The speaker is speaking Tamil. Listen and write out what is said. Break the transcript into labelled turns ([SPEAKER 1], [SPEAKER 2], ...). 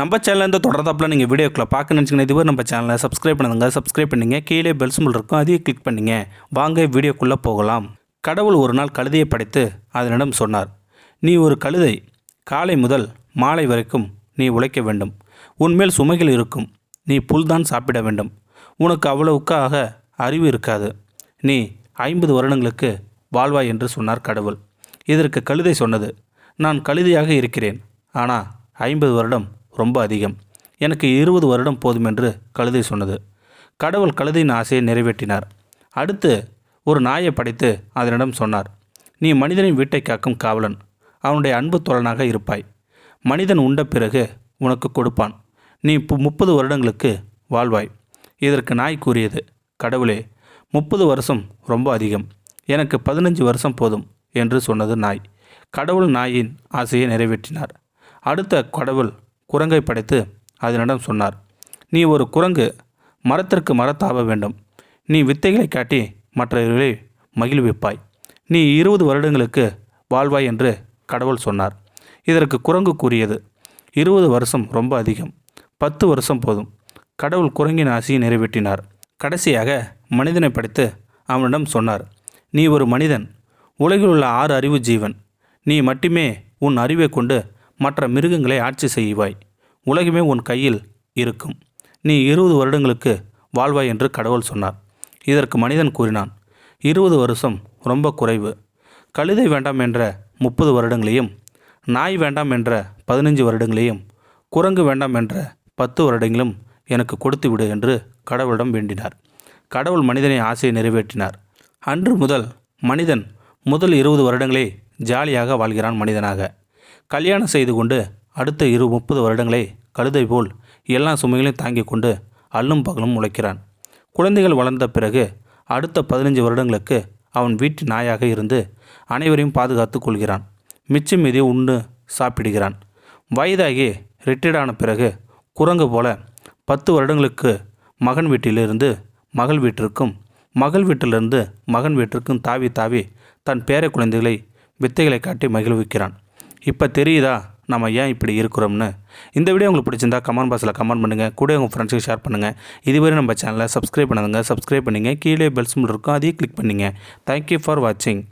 [SPEAKER 1] நம்ம சேனலேருந்து தொடர்ந்தாப்பில் நீங்கள் வீடியோக்களை பார்க்க நினச்சிங்கன்னா இதுவரை நம்ம சேனலை சப்ஸ்கிரைப் பண்ணுங்க சப்ஸ்கிரைப் பண்ணுங்க கீழே பெல் சிம்பிள் இருக்கும் அதையும் கிளிக் பண்ணுங்க. வாங்க வீடியோக்குள்ளே போகலாம். கடவுள் ஒரு நாள் கழுதையை படைத்து அதனிடம் சொன்னார் நீ ஒரு கழுதை காலை முதல் மாலை வரைக்கும் நீ உழைக்க வேண்டும். உன்மேல் சுமைகள் இருக்கும். நீ புல்தான் சாப்பிட வேண்டும். உனக்கு அவ்வளவுக்காக அறிவு இருக்காது. நீ ஐம்பது வருடங்களுக்கு வாழ்வாய் என்று சொன்னார் கடவுள். இதற்கு கழுதை சொன்னது நான் கழுதையாக இருக்கிறேன். ஆனால் ஐம்பது வருடம் ரொம்ப அதிகம். எனக்கு இருபது வருடம் போதும் என்று கழுதை சொன்னது. கடவுள் கழுதையின் ஆசையை நிறைவேற்றினார். அடுத்து ஒரு நாயை படைத்து அதனிடம் சொன்னார் நீ மனிதனின் வீட்டை காக்கும் காவலன். அவனுடைய அன்பு தோழனாக இருப்பாய். மனிதன் உண்ட பிறகு உனக்கு கொடுப்பான். நீ இப்போ முப்பது வருடங்களுக்கு வாழ்வாய். இதற்கு நாய் கூறியது கடவுளே முப்பது வருஷம் ரொம்ப அதிகம். எனக்கு பதினஞ்சு வருஷம் போதும் என்று சொன்னது நாய். கடவுள் நாயின் ஆசையை நிறைவேற்றினார். அடுத்த கடவுள் குரங்கை படைத்து அதனிடம் சொன்னார் நீ ஒரு குரங்கு மரத்திற்கு மரத்தாவ வேண்டும். நீ வித்தைகளை காட்டி மற்றவர்களை மகிழ்விப்பாய். நீ இருபது வருடங்களுக்கு வாழ்வாய் என்று கடவுள் சொன்னார். இதற்கு குரங்கு கூறியது இருபது வருஷம் ரொம்ப அதிகம் பத்து வருஷம் போதும். கடவுள் குரங்கின் ஆசையை நிறைவேற்றினார். கடைசியாக மனிதனை படைத்து அவனிடம் சொன்னார் நீ ஒரு மனிதன் உலகில் உள்ள ஆறு அறிவு ஜீவன். நீ மட்டுமே உன் அறிவை கொண்டு மற்ற மிருகங்களை ஆட்சி செய்வாய். உலகமே உன் கையில் இருக்கும். நீ இருபது வருடங்களுக்கு வாழ்வாய் என்று கடவுள் சொன்னார். இதற்கு மனிதன் கூறினான் இருபது வருஷம் ரொம்ப குறைவு. கழுதை வேண்டாம் என்ற முப்பது வருடங்களையும் நாய் வேண்டாம் என்ற பதினஞ்சு வருடங்களையும் குரங்கு வேண்டாம் என்ற பத்து வருடங்களும் எனக்கு கொடுத்து விடு என்று கடவுளிடம் வேண்டினார். கடவுள் மனிதனை ஆசையை நிறைவேற்றினார். அன்று முதல் மனிதன் முதல் இருபது வருடங்களே ஜாலியாக வாழ்கிறான் மனிதனாக. கல்யாணம் செய்து கொண்டு அடுத்த இரு முப்பது வருடங்களை கழுதை போல் எல்லா சுமைகளையும் தாங்கி கொண்டு அல்லும் பகலும் உழைக்கிறான். குழந்தைகள் வளர்ந்த பிறகு அடுத்த பதினஞ்சு வருடங்களுக்கு அவன் வீட்டு நாயாக இருந்து அனைவரையும் பாதுகாத்து கொள்கிறான். மிச்சம் மீதி உண்டு சாப்பிடுகிறான். வயதாகி ரிட்டையர்டான பிறகு குரங்கு போல பத்து வருடங்களுக்கு மகன் வீட்டிலிருந்து மகள் வீட்டிற்கும் மகள் வீட்டிலிருந்து மகன் வீட்டிற்கும் தாவி தாவி தன் பேர குழந்தைகளை வித்தைகளை காட்டி மகிழ்விக்கிறான். இப்போ தெரியுதா நம்ம ஏன் இப்படி இருக்கிறோம்னு? இந்த வீடியோ உங்களுக்கு பிடிச்சிருந்தா கமெண்ட் பாக்ஸில் கமெண்ட் பண்ணுங்கள் கூட உங்கள் ஃப்ரெண்ட்ஸுக்கு ஷேர் பண்ணுங்கள் இதுவரை நம்ம சேனலை சப்ஸ்கிரைப் பண்ணுங்க சப்ஸ்கிரைப் பண்ணிங்க. கீழே பெல்ஸ் இருக்கும். அதையும் கிளிக் பண்ணுங்க. தேங்க்யூ ஃபார் வாட்சிங்